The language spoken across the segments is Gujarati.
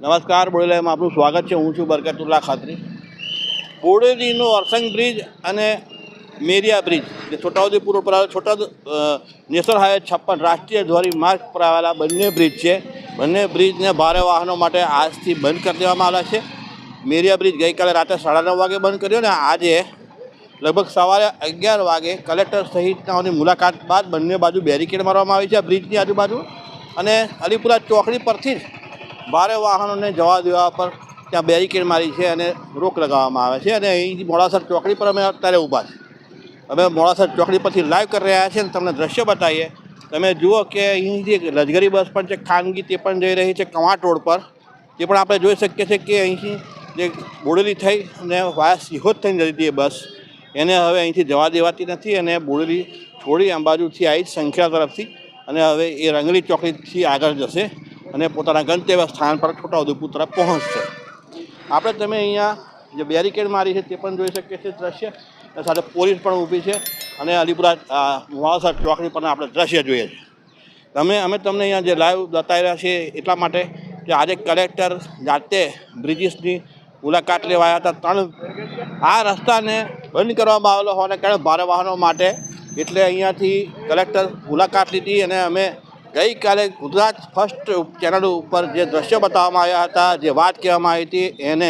નમસ્કાર બોડેલાઈમાં આપનું સ્વાગત છે. હું છું બરકતુલ્લા ખાતરી. બોડેલીનો અરસંગ બ્રિજ અને મેરિયા બ્રિજ, જે છોટાઉદેપુર ઉપર આવેલા, છોટા નેશનલ હાઈવે છપ્પન, રાષ્ટ્રીય ધોરીમાર્ગ પર આવેલા બંને બ્રિજ છે. બંને બ્રિજને ભારે વાહનો માટે આજથી બંધ કરી દેવામાં આવેલા છે. મેરિયા બ્રિજ ગઈકાલે રાતે સાડા નવ વાગે બંધ કર્યો ને આજે લગભગ સવારે અગિયાર વાગે કલેક્ટર સહિતનાઓની મુલાકાત બાદ બંને બાજુ બેરિકેડ મારવામાં આવી છે બ્રિજની આજુબાજુ. અને અલીપુરા ચોકડી પરથી જ ભારે વાહનોને જવા દેવા પર ત્યાં બેરિકેડ મારી છે અને રોક લગાવવામાં આવે છે અને અહીંથી મોડાસર ચોકડી પર અમે અત્યારે ઊભા છે અમે મોડાસર ચોકડી પરથી લાઈવ કરી રહ્યા છીએ અને તમને દ્રશ્ય બતાવીએ. તમે જુઓ કે અહીંથી એક લશ્કરી બસ પણ છે, ખાનગી તે પણ જઈ રહી છે કવાંટ રોડ પર. તે પણ આપણે જોઈ શકીએ છીએ કે અહીંથી જે બોડેલી થઈ અને વાયા સિહોદ થઈને જતી હતી એ બસ. એને હવે અહીંથી જવા દેવાતી નથી અને બોડેલી છોડી અંબાજુથી આવી સંખ્યા તરફથી અને હવે એ રંગલી ચોકડીથી આગળ જશે. અને પોતાના ગંતવ્ય સ્થાન પર છોટાઉદેપુર તરફ પહોંચશે. આપણે તમે અહીંયા જે બેરિકેડ મારી છે તે પણ જોઈ શકીએ છીએ દ્રશ્ય. અને સાથે પોલીસ પણ ઊભી છે અને અલીપુરા મોડાસા ચોકડી પણ આપણે દ્રશ્ય જોઈએ છીએ તમે, અમે તમને અહીંયા જે લાઈવ બતાવી રહ્યા છીએ એટલા માટે કે આજે કલેક્ટર જાતે બ્રિજિસની મુલાકાત લેવા આવ્યા હતા. ત્રણ, આ રસ્તાને બંધ કરવામાં આવેલો હોવાને કારણે ભારે વાહનો માટે એટલે અહીંયાથી કલેક્ટર મુલાકાત લીધી અને અમે ગઈકાલે ગુજરાત ફર્સ્ટ ચેનલ ઉપર જે દ્રશ્યો બતાવવામાં આવ્યા હતા જે વાત કહેવામાં આવી હતી એને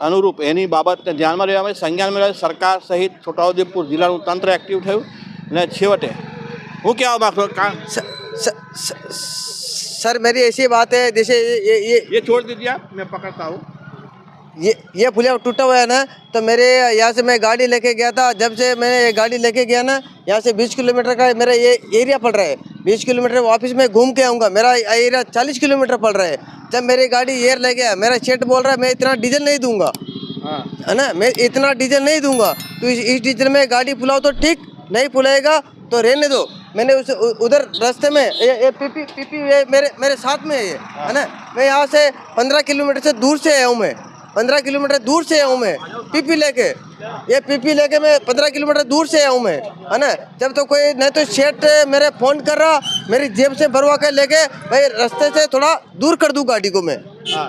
અનુરૂપ એની બાબતને ધ્યાનમાં લેવામાં આવી. સંજ્ઞાનમાં લેવા સરકાર સહિત છોટાઉદેપુર જિલ્લાનું તંત્ર એક્ટિવ થયું અને છેવટે હું કહેવા માગતો કા सर, सर, सर, सर मेरी ऐसी बात है जैसे ये ये ये ये छोड़ दीजिए आप मैं पकड़ता हूँ ये ये पुलिया टूटा हुआ है ना तो मेरे यहाँ से मैं गाड़ी लेके गया था जब से मैंने ये गाड़ी लेके गया ना यहाँ से 20 किलोमीटर का मेरा ये एरिया पड़ रहा है 20 किलोमीटर वापस मैं घूम के आऊँगा। मेरा एरिया 40 किलोमीटर पड़ रहा है। जब मेरी गाड़ी एयर ले गया मेरा सेट बोल रहा है मैं इतना डीजल नहीं दूँगा। हाँ। है ना? मैं इतना डीजल नहीं दूँगा। तो इस, इस डीजल में गाड़ी फुलाओ तो ठीक नहीं फुलाएगा तो रहने दो। मैंने उस उधर रास्ते में ये ये पीपी पीपी ये मेरे मेरे साथ में है ये। है ना? मैं यहाँ से पंद्रह किलोमीटर से दूर से आया हूँ मैं। पंद्रह किलोमीटर दूर से आया हूँ मैं पीपी लेके। ये पीपी लेके मैं पंद्रह किलोमीटर दूर से आया हूँ मैं है ना? जब तो कोई नहीं तो शेठ मेरे फ़ोन कर रहा मेरी जेब से भरवा के लेके भाई रास्ते से थोड़ा दूर कर दूँ गाड़ी को मैं।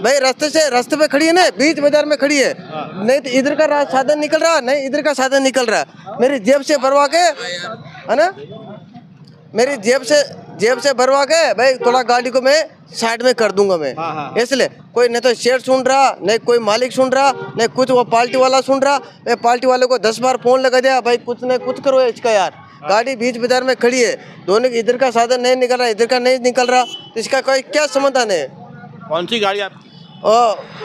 भाई रास्ते से रास्ते पे खड़ी है ना बीच बाज़ार में खड़ी है। नहीं तो इधर का साधन निकल रहा नहीं इधर का साधन निकल रहा। मेरी जेब से भरवा के है ना? मेरी जेब से जेब से भरवा के भाई थोड़ा गाड़ी को मैं साइड में कर दूँगा मैं। हाँ, हाँ। इसलिए कोई नहीं तो शेर सुन रहा नहीं कोई मालिक सुन रहा नहीं कुछ वो पार्टी वाला सुन रहा। मैं पार्टी वाले को दस बार फ़ोन लगा दिया भाई कुछ नहीं कुछ करो इसका यार। गाड़ी बीच बाज़ार में खड़ी है। दोनों की इधर का साधन नहीं निकल रहा इधर का नहीं निकल रहा। तो इसका कोई क्या समाधान है? कौन सी गाड़ी आप? ओ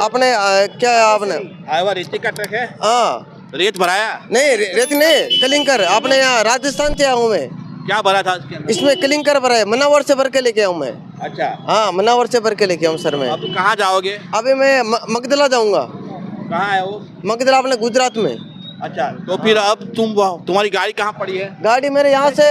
अपने आ, क्या है आपने? है? हाँ। रेत भराया? नहीं रे- रेत नहीं कलिंकर आपने यहाँ राजस्थान से हूँ मैं। क्या भरा था इसमें कलिंकर भरा है। मनावर से भर के लेके आऊँ मैं। अच्छा। हाँ मनावर से भर के लेके आऊँ सर मैं। अब कहाँ जाओगे? अभी मैं मगदला जाऊँगा। कहाँ है वो? मगदला अपने गुजरात में। अच्छा तो फिर अब तुम तुम्हारी गाड़ी कहाँ पड़ी है? गाड़ी मेरे यहाँ से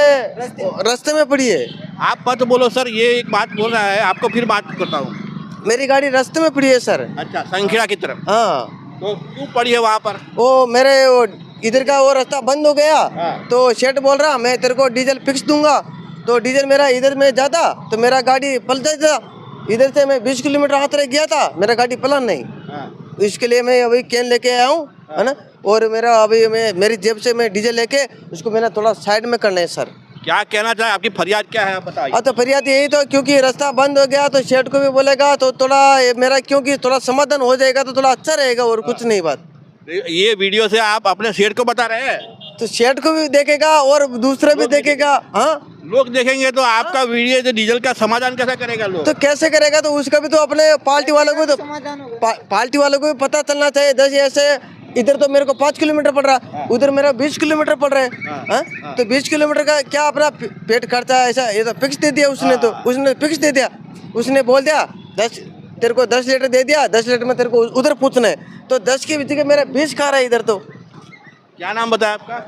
रास्ते में पड़ी है। आप मत बोलो सर ये एक बात बोल रहा है आपको फिर बात करता हूँ। मेरी गाड़ी रास्ते में पड़ी है सर। अच्छा संखेड़ा की तरफ़। हाँ। तो क्यों पड़ी है वहाँ पर? वो मेरे वो इधर का वो रास्ता बंद हो गया हाँ। तो शेठ बोल रहा मैं तेरे को डीजल फिक्स दूँगा। तो डीजल मेरा इधर में जाता तो मेरा गाड़ी पलट जाता इधर से मैं बीस किलोमीटर हाथ रह गया था मेरा गाड़ी पलन नहीं। हाँ। इसके लिए मैं अभी कैन लेके आया हूँ है ना? और मेरा अभी मैं मेरी जेब से मैं डीजल लेके उसको मैंने थोड़ा साइड में करना है सर क्या कहना चाहे? आपकी फरियाद क्या है? बताइए। हाँ तो फरियाद यही तो क्योंकि रास्ता बंद हो गया तो शेठ को भी बोलेगा तो थोड़ा मेरा क्योंकि थोड़ा समाधान हो जाएगा तो थोड़ा अच्छा रहेगा और कुछ नहीं बात। ये वीडियो से आप अपने शेर को बता रहे हैं? तो शेठ को भी देखेगा और दूसरा भी देखेगा। हाँ? लोग देखेंगे तो आपका वीडियो जो डीजल का समाधान कैसे करेगा लोग? तो कैसे करेगा? तो उसका भी तो अपने पार्टी वालों को तो पा, पार्टी वालों को भी पता चलना चाहिए। दस ऐसे इधर तो मेरे को पाँच किलोमीटर पड़ रहा है उधर मेरा बीस किलोमीटर पड़ रहा है हाँ? तो बीस किलोमीटर का क्या अपना पेट खर्चा है ऐसा? ये तो फिक्स दे दिया उसने तो उसने फिक्स दे दिया उसने बोल दिया दस तेरे को दस लीटर दे दिया दस लीटर में तेरे को उधर पूछना है। तो दस के जगह मेरा बीस खा रहा है इधर तो। क्या नाम बताया आपका?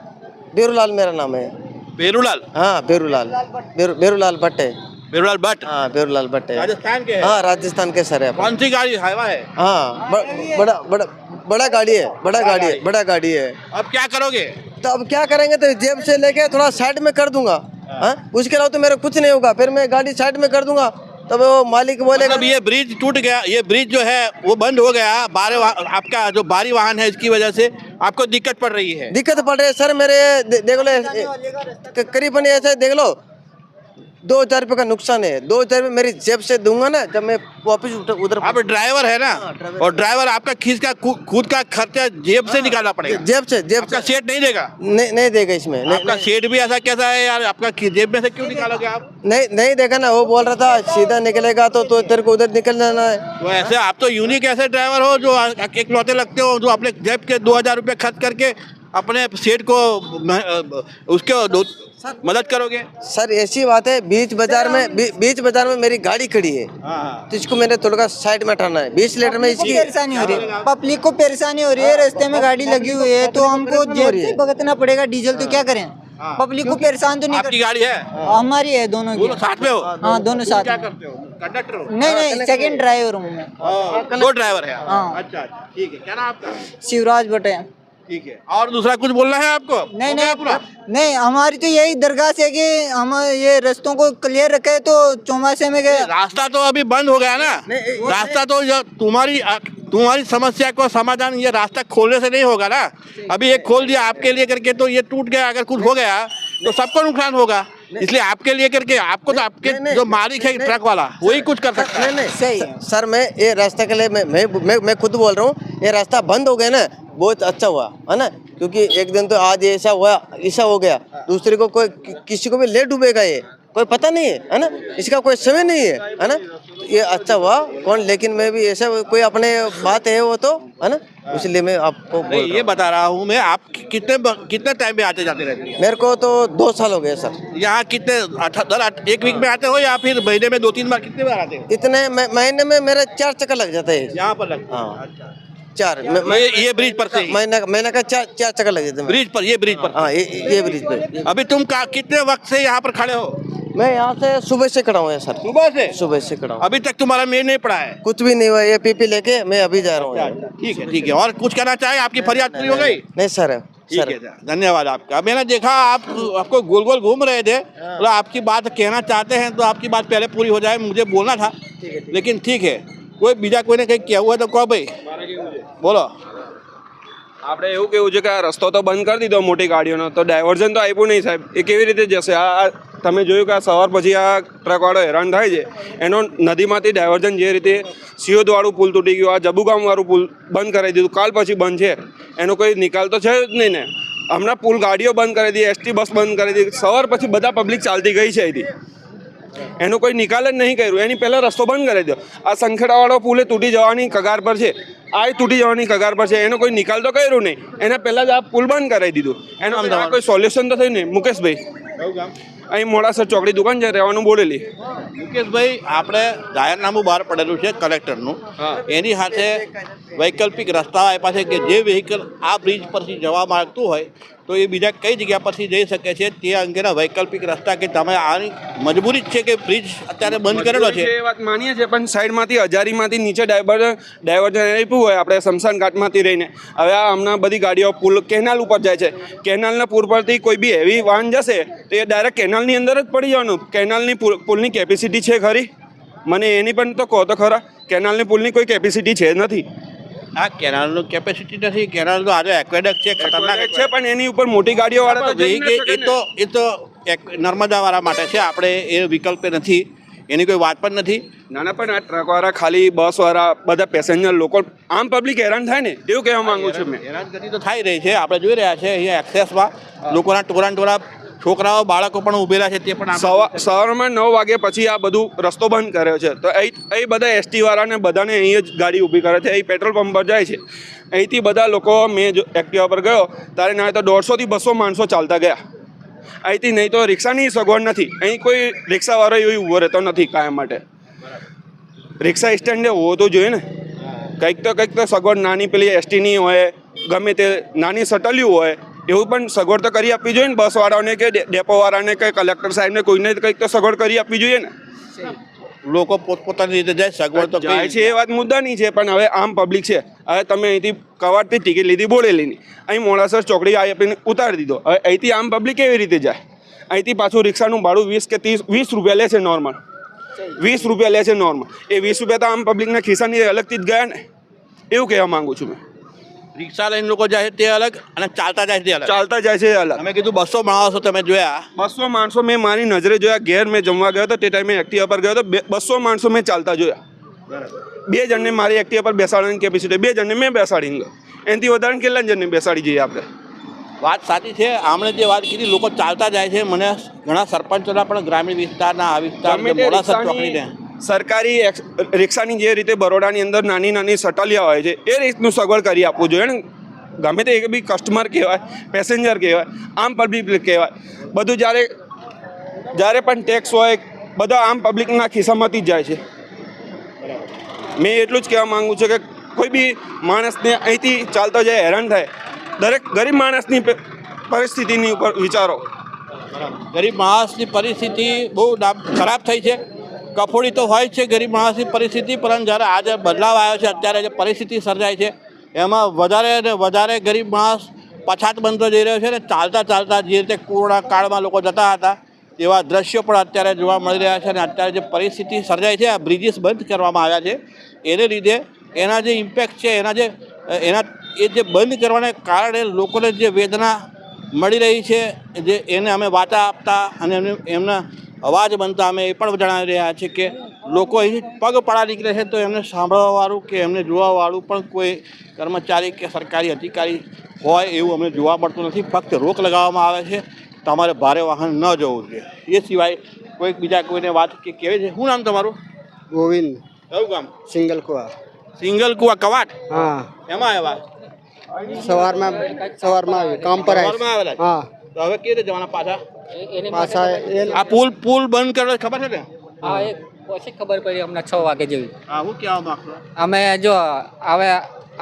बेरूलाल मेरा नाम है। बेरूलाल? हाँ बेरूलाल। बेरूलाल भट्ट है। बेरूलाल भट्ट? हाँ बेरूलाल भट्ट है। राजस्थान के हाँ? राजस्थान के सर है कौन सी गाड़ी हाईवा है? हाँ बड़ा बड़ा बड़ा गाड़ी है बड़ा गाड़ी है बड़ा गाड़ी है। अब क्या करोगे? तो अब क्या करेंगे तो जेब से लेके थोड़ा साइड में कर दूँगा। हाँ उसके अलावा तो मेरा कुछ नहीं होगा फिर मैं गाड़ी साइड में कर दूँगा। तब वो मालिक बोले मतलब ये ब्रिज टूट गया ये ब्रिज जो है वो बंद हो गया बारे आपका जो बारी वाहन है इसकी वजह से आपको दिक्कत पड़ रही है। दिक्कत पड़ रही है। सर मेरे दे- देख लो करीबन ऐसे देख लो दो हज़ार रुपये का नुकसान है। दो हज़ार रुपये मेरी जेब से दूँगा ना जब मैं वापस उधर आप ड्राइवर है ना? और ड्राइवर आपका खींच का खुद का खर्चा जेब से निकालना पड़ेगा। जेब से जेब आपका से। सेठ नहीं देगा? नहीं नहीं देगा इसमें। आपका सेठ भी ऐसा कैसा है यार? आपका जेब में से क्यों निकालोगे आप? नहीं नहीं देखा ना वो बोल रहा था सीधा निकलेगा तो तो तेरे को उधर निकल जाना है। तो ऐसे आप तो यूनिक ऐसे ड्राइवर हो जो एक लौते लगते हो जो अपने जेब के दो हज़ार रुपये खर्च करके अपने सेठ को उसके मदद करोगे? सर ऐसी बात है बीच बाज़ार में बी, बीच बाज़ार में मेरी गाड़ी खड़ी है। तो इसको मैंने थोड़ा साइड में हटाना है। बीस लीटर में इसकी परेशानी हो रही है। पब्लिक को परेशानी हो रही है रास्ते में गाड़ी लगी हुई है तो हमको भुगतना पड़ेगा डीजल तो क्या करें? पब्लिक को परेशान तो नहीं आपकी गाड़ी है। हमारी है दोनों की। दोनों साथ में हो? हाँ दोनों साथ क्या करते हो? कंडक्टर हो? नहीं नहीं सेकंड ड्राइवर हूँ मैं। हाँ, दो ड्राइवर है हाँ। अच्छा अच्छा। ठीक है क्या नाम आपका? शिवराज बटे ठीक है। और दूसरा कुछ बोलना है आपको? नहीं नहीं पूरा? नहीं हमारी तो यही दरगाह से कि हम ये रास्तों को क्लियर रखे तो चौमासे में गए। रास्ता तो अभी बंद हो गया ना। रास्ता तो तुम्हारी तुम्हारी समस्या को समाधान ये रास्ता खोलने से नहीं होगा ना। अभी ये खोल दिया आपके लिए करके तो ये टूट गया अगर कुछ हो गया तो सबको नुकसान होगा। इसलिए आपके लिए करके आपको तो आपके जो मालिक है ट्रक वाला वही कुछ कर सकता है। नहीं सही सर मैं ये रास्ते के लिए मैं मैं मैं, मैं खुद बोल रहा हूँ ये रास्ता बंद हो गया ना बहुत अच्छा हुआ है ना? क्योंकि एक दिन तो आज ऐसा हुआ ऐसा हो गया दूसरे को कोई कि, किसी को भी ले डूबेगा ये कोई पता नहीं है है ना? इसका कोई समय नहीं है है ना? तो ये अच्छा हुआ कौन लेकिन मैं भी ऐसा कोई अपने बात है वो तो है ना? इसलिए मैं आपको बोल नहीं ये बता रहा हूँ मैं आप कितने कितने टाइम में आते जाते रहते हैं? मेरे को तो दो साल हो गए सर। यहाँ कितने एक वीक में आते हो या फिर महीने में दो तीन बार कितने बार आते हो? इतने महीने में मेरे चार चक्कर लग जाते हैं। यहाँ पर लगता हाँ। चार मैं- मैं- ये ब्रिज पर से ही। महीना महीना का चार चार चक्कर लग जाते ब्रिज पर ये ब्रिज पर? हाँ ये ये ब्रिज पर अभी तुम का, कितने वक्त से यहाँ पर खड़े हो? मैं यहाँ से सुबह से खड़ा हूँ यहाँ सर। सुबह से? सुबह से खड़ा हूँ। अभी तक तुम्हारा मेल नहीं पड़ा है? कुछ भी नहीं हुआ ये पीपी लेके मैं अभी जा रहा हूँ अच्छा, ठीक है ठीक है। और कुछ कहना चाहे? आपकी फरियाद पूरी हो गई? नहीं सर ठीक है धन्यवाद आपका। मैंने देखा आप आपको गोल गोल घूम रहे थे। तो आपकी बात कहना चाहते हैं तो आपकी बात पहले पूरी हो जाए मुझे बोलना था। लेकिन ठीक है कोई बीजा कोई ने कहीं किया हुआ तो कहो भाई। बोलो। આપણે એવું કેવું છે કે આ રસ્તો તો બંધ કરી દીધો મોટી ગાડીઓનો, તો ડાયવર્ઝન તો આપ્યું નહીં સાહેબ. એ કેવી રીતે જશે? આ તમે જોયું કે આ સવાર પછી આ ટ્રકવાળો હેરાન થાય છે? એનો નદીમાંથી ડાયવર્ઝન જે રીતે સિયોદવાળું પુલ તૂટી ગયું, આ જબુગામવાળું પુલ બંધ કરાવી દીધું, કાલ પછી બંધ છે. એનો કોઈ નિકાલ તો છે જ નહીં ને. હમણાં પુલ ગાડીઓ બંધ કરી દીધી, એસટી બસ બંધ કરી દીધી, સવાર પછી બધા પબ્લિક ચાલતી ગઈ છે અહીંથી. એનો કોઈ નિકાલ જ નહીં કર્યું. એની પહેલાં રસ્તો બંધ કરી દો. આ સંખેડાવાળો પુલે તૂટી જવાની કગાર પર છે. આ તૂટી જવાની કગાર પર છે. એનો કોઈ નિકાલ તો કર્યો નહીં. એના પહેલાં જ આ પુલ બંધ કરાવી દીધું. એનો અમદાવાદ કોઈ સોલ્યુશન તો થયું નહીં. મુકેશભાઈ. અહીં મોડાસર ચોકડી દુકાન છે રહેવાનું બોલેલી. મુકેશભાઈ આપણે જાહેરનામું બહાર પડેલું છે કલેક્ટરનું. એની સાથે વૈકલ્પિક રસ્તા આપ્યા છે કે જે વ્હીકલ આ બ્રિજ પરથી જવા માગતું હોય તો એ બીજા કઈ જગ્યા પરથી જઈ શકે છે તે અંગેના વૈકલ્પિક રસ્તા કે તમે આની મજબૂરી જ છે કે બ્રિજ અત્યારે બંધ કરેલો છે? એ વાત માનીએ છીએ પણ સાઈડમાંથી હજારીમાંથી નીચે ડાયવર ડાયવર્જન આપ્યું હોય આપણે શમશાન ઘાટમાંથી રહીને. હવે આ હમણાં બધી ગાડીઓ પુલ કેનાલ ઉપર જાય છે. કેનાલના પુલ પરથી કોઈ બી હેવી વાહન જશે તો એ ડાયરેક્ટ કેનાલની અંદર જ પડી જવાનું. કેનાલની પુલ- પુલની કેપેસિટી છે ખરી? મને એની પણ તો કહો તો ખરા. કેનાલની પુલની કોઈ કેપેસિટી છે નથી. આ કેનાલનું કેપેસિટી નથી કેનાલ તો આજે એક્વેડક છે ખતરનાક છે પણ એની ઉપર મોટી ગાડીઓ વાળા તો એ એ તો એ તો એક- નર્મદાવાળા માટે છે આપણે એ વિકલ્પ નથી. એની કોઈ વાત પણ નથી? નાના પણ આ ટ્રકવાળા ખાલી બસવાળા બધા પેસેન્જર લોકો આમ પબ્લિક હેરાન થાય ને એવું કહેવા માંગુ છું મેં. હેરાનગતિ તો થઈ રહી છે. આપણે જોઈ રહ્યા છે અહીંયા એક્સેસમાં લોકોના ટોરા ટોળા છોકરાઓ બાળકો પણ ઉભેલા છે તે પણ સવા સવારમાં નવ વાગ્યા પછી આ બધું રસ્તો બંધ કર્યો છે. તો એ બધા એસટી વાળાને બધાને અહીં જ ગાડી ઊભી કરે છે. અહીં પેટ્રોલ પંપ પર જાય છે. અહીંથી બધા લોકો મેં જો એક્ટિવા પર ગયો ત્યારે ના તો દોઢસોથી બસો માણસો ચાલતા ગયા. અહીંથી નહીં તો રિક્ષાની સગવડ નથી. અહીં કોઈ રિક્ષાવાળો એવી ઊભો રહેતો નથી કાયમ માટે. રિક્ષા સ્ટેન્ડે હોવો તો જોઈએ ને. કંઈક તો કંઈક તો સગવડ નાની પેલી એસટીની હોય, ગમે તે નાની સટલિયું હોય, એવું પણ સગવડ તો કરી આપવી જોઈએ ને બસવાળાઓને કે ડેપોવાળાને કે કલેક્ટર સાહેબને કોઈને કંઈક તો સગવડ કરી આપવી જોઈએ ને. લોકો પોતપોતાની રીતે જાય સગવડ તો જાય છે એ વાત મુદ્દાની છે પણ હવે આમ પબ્લિક છે. હવે તમે અહીંથી કવાડથી ટિકિટ લીધી બોડેલીની અહીં મોડાસર ચોકડી આવી આપીને ઉતારી દીધો. હવે અહીંથી આમ પબ્લિક કેવી રીતે જાય? અહીંથી પાછું રિક્ષાનું ભાડું વીસ કે ત્રીસ વીસ રૂપિયા લે છે નોર્મલ વીસ રૂપિયા લે છે નોર્મલ એ વીસ રૂપિયા તો આમ પબ્લિકના ખિસ્સાની અલગથી જ ગયા ને? એવું કહેવા માંગુ છું મેં. રિક્ષા લઈને લોકો જાય છે તે અલગ અને ચાલતા જાય છે તે અલગ. ચાલતા જાય છે એ અલગ. તમે કીધું બસો માણસો તમે જોયા. બસો માણસો મેં મારી નજરે જોયા ઘેર મેં જમવા ગયો હતો તે ટાઈમે એક્ટિવા પર ગયો હતો બે- બસો માણસો મેં ચાલતા જોયા. બે જણને મારી એક્ટિવા પર બેસાડવાની કેપેસિટી બે જણને મેં બેસાડીને ગયો. એનાથી વધારે કેટલા જણને બેસાડી જઈએ આપણે? વાત સાચી છે આમણે જે વાત કીધી લોકો ચાલતા જાય છે. મને ઘણા સરપંચોના પણ ગ્રામીણ વિસ્તારના આ વિસ્તાર મોડાસર ચોકડીને. સરકારી રિક્ષાની જે રીતે બરોડાની અંદર નાની નાની સટલિયા હોય છે, એ રીતનું સગવડ કરી આપવું જોઈએ ગમે તે એક બી કસ્ટમર કહેવાય પેસેન્જર કહેવાય, આમ પબ્લિક કહેવાય. બધું જ્યારે જ્યારે પણ ટેક્સ હોય, બધા આમ પબ્લિકના ખિસ્સામાંથી જ જાય છે. મેં એટલું જ કહેવા માંગુ છું કે કોઈ બી માણસને અહીંથી ચાલતો જાય, હેરાન થાય. દરેક ગરીબ માણસની પરિસ્થિતિની ઉપર વિચારો. ગરીબ માણસની પરિસ્થિતિ બહુ ખરાબ થઈ છે. કફોડી તો હોય છે ગરીબ માણસની પરિસ્થિતિ, પરંતુ જ્યારે આજે બદલાવ આવ્યો છે, અત્યારે જે પરિસ્થિતિ સર્જાય છે, એમાં વધારે ને વધારે ગરીબ માણસ પછાત બનતો જઈ રહ્યો છે ને ચાલતા ચાલતા જે રીતે કોરોના કાળમાં લોકો જતા હતા એવા દ્રશ્યો પણ અત્યારે જોવા મળી રહ્યા છે અને અત્યારે જે પરિસ્થિતિ સર્જાય છે, આ બ્રિજીસ બંધ કરવામાં આવ્યા છે, એને લીધે એના જે ઇમ્પેક્ટ છે, એના જે, એના એ જે બંધ કરવાને કારણે લોકોને જે વેદના મળી રહી છે, જે એને અમે વાચા આપતા અને એમના અવાજ બનતા અમે એ પણ જણાવી રહ્યા છીએ કે લોકો અહીં પગ પડા નીકળે છે તો એમને સાંભળવાવાળું કે એમને જોવાવાળું પણ કોઈ કર્મચારી કે સરકારી અધિકારી હોય એવું અમને જોવા મળતું નથી. ફક્ત રોક લગાવવામાં આવે છે. તમારે ભારે વાહન ન જવું જોઈએ. એ સિવાય કોઈક બીજા કોઈને વાત કે કેવી છે? શું નામ તમારું? ગોવિંદ. કયું ગામ? સિંગલ કુવા. સિંગલ કુવા કવાટ? હા. એમાં આવ્યા? સવારમાં સવારમાં કામ પર આવેલા હા. તો હવે કેવી રીતે જવાના પાછા? એને પાછા આ પુલ પુલ બંધ કર્યો ખબર છે ને હા એ પછી ખબર પડી અમને છ વાગે જેવી. હા હું કહેવા માંગતો. અમે જો હવે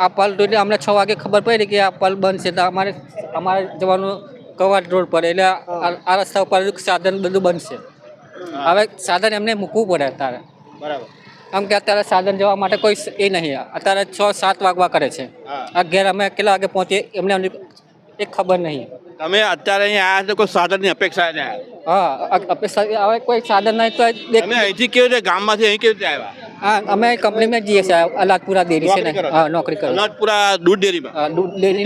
આ પલ તૂટી અમને છ વાગે ખબર પડી કે આ પલ બંધ છે તો અમારે અમારે જવાનું કવાટ રોડ પર એટલે આ રસ્તા ઉપર સાધન બધું બંધ છે. હવે સાધન એમને મૂકવું પડે અત્યારે. બરાબર. આમ કે અત્યારે સાધન જવા માટે કોઈ એ નહીં અત્યારે છ સાત વાગવા કરે છે. આ ઘેર અમે કેટલા વાગે પહોંચીએ એમને એક ખબર નહીં. તમે અત્યારે અહીંયા આવ્યા છો કોઈ સાધનની અપેક્ષા આવ્યા હા અપેક્ષા હવે કોઈ સાધન નહીં તો તમે અહીંથી કેવી રીતે ગામમાંથી અહીં કેવી રીતે આવ્યા? હા અમે કંપનીમાં જઈએ છીએ અલાદપુરા ડેરી છે ને. હા નોકરી કરો અલાદપુરા દૂધ ડેરીમાં? દૂધ ડેરી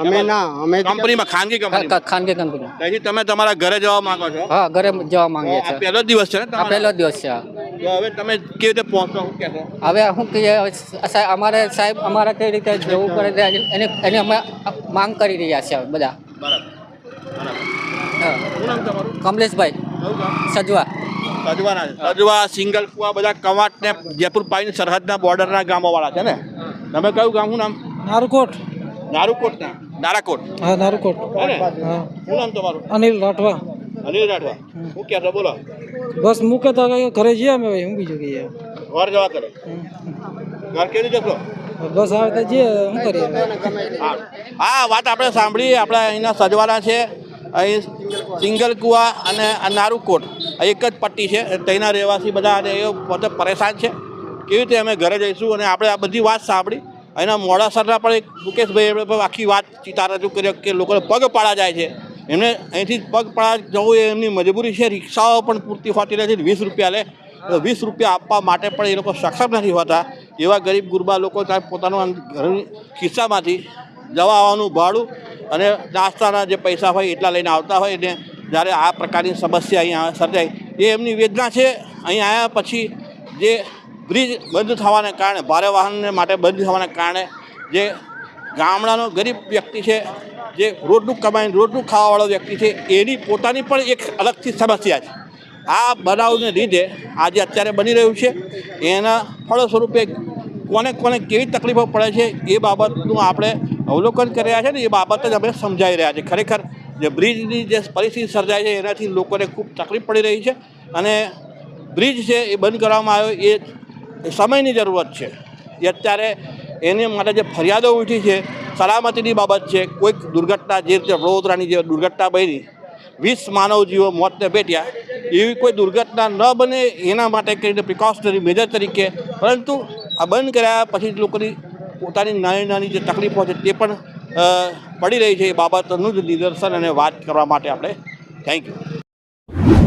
અમે ના અમે કંપનીમાં ખાનગી કંપની ખાનગી કંપની તેથી તમે તમારા ઘરે જવા માંગો છો? હા ઘરે જવા માંગીએ છીએ. પહેલો દિવસ છે ને પહેલો દિવસ છે હવે તમે કેવી રીતે પહોંચો હવે હું સાહેબ અમારે સાહેબ અમારે કઈ રીતે જવું પડે એની એની અમે માંગ કરી રહ્યા છીએ બધા. કમલેશભાઈ. સજવા. સજવાના સજવા સિંગલ કુવા બધા કવાટ ને જયપુર પાઈન સરહદના બોર્ડરના ગામોવાળા છે ને? તમે કયું ગામ શું નામ? નારકોટ. નારુકોટના? નારાકોટ. હા નારુકોટ. હે ને? શું નામ તમારું? અનિલ રાઠવા. અનિલ રાઠવા. શું બોલો. બસ મૂકે તો ઘરે જઈએ અમે ભાઈ હું બીજું કહીએ ઘર જવા કરે. ઘર કેવી જશો? બસ આવે તો જઈએ શું કરીએ. હા. હા વાત આપણે સાંભળી આપણે અહીંના સજવાના છે. અહીં સિંગલ કુવા અને નારુકોટ એક જ પટ્ટી છે. તેના રહેવાસી બધા અને એ પોતે પરેશાન છે. કેવી રીતે અમે ઘરે જઈશું અને આપણે આ બધી વાત સાંભળી. અહીંના મોડાસરના પણ એક મુકેશભાઈ આખી વાત ચિતા રજૂ કર્યો કે લોકો પગ પાડા જાય છે. એમને અહીંથી પગ પાડા જવું એ એમની મજબૂરી છે. રિક્ષાઓ પણ પૂરતી હોતી નથી. વીસ રૂપિયા લે. વીસ રૂપિયા આપવા માટે પણ એ લોકો સક્ષમ નથી હોતા. એવા ગરીબ ગુરબા લોકો પોતાનું ઘરની ખિસ્સામાંથી જવા આવવાનું ભાડું અને નાસ્તાના જે પૈસા હોય એટલા લઈને આવતા હોય ને જ્યારે આ પ્રકારની સમસ્યા અહીંયા સર્જાય, એ એમની વેદના છે. અહીં આવ્યા પછી જે બ્રિજ બંધ થવાને કારણે, ભારે વાહનને માટે બંધ થવાને કારણે જે ગામડાનો ગરીબ વ્યક્તિ છે, જે રોજનું કમાઈને રોજનું ખાવાવાળો વ્યક્તિ છે, એની પોતાની પણ એક અલગથી સમસ્યા છે. આ બનાવને લીધે આજે અત્યારે બની રહ્યું છે. એના ફળ સ્વરૂપે કોને કોને કેવી તકલીફો પડે છે એ બાબતનું આપણે અવલોકન કરી રહ્યા છે ને, એ બાબત જ અમે સમજાવી રહ્યા છે ખરેખર જે બ્રિજની જે પરિસ્થિતિ સર્જાય છે, એનાથી લોકોને ખૂબ તકલીફ પડી રહી છે અને બ્રિજ છે, એ બંધ કરવામાં આવ્યો, એ સમયની જરૂરત છે. એ અત્યારે એની માટે જે ફરિયાદો ઉઠી છે, સલામતીની બાબત છે, કોઈક દુર્ઘટના જે રીતે વડોદરાની જે દુર્ઘટના બની, વીસ માનવ જીવો મોતને ભેટ્યા, એવી કોઈ દુર્ઘટના ન બને એના માટે કરીને પ્રિકોશનરી મેજર તરીકે, પરંતુ આ બંધ કર્યા પછી લોકોની પોતાની નાની નાની જે તકલીફો છે તે પણ પડી રહી છે એ બાબતનું જ નિદર્શન અને વાત કરવા માટે આપણે થેન્ક યુ